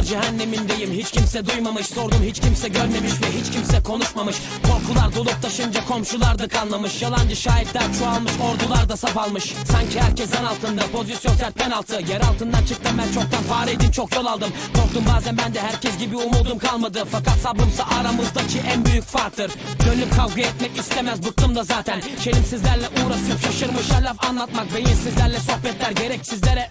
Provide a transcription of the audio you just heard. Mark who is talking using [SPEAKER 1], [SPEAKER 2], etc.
[SPEAKER 1] Maymunlar cehennemindeyim. Hiç kimse duymamış Sordum hiç kimse görmemiş ve hiç kimse konuşmamış. Korkular dolup taşınca komşular da kanlamış Yalancı şahitler çoğalmış ordular da saf almış. Sanki herkes zan altında pozisyon sert penaltı Yer altından çıktım ben çoktan fareydim çok yol aldım. Korktum bazen ben de herkes gibi umudum kalmadı. Fakat sabrımsa aramızdaki en büyük farktır. Gönlüm kavga etmek istemez bıktım da zaten. Şelimsizlerle uğraşıp şaşırmış laf anlatmak Beyinsizlerle sohbetler gereksizlere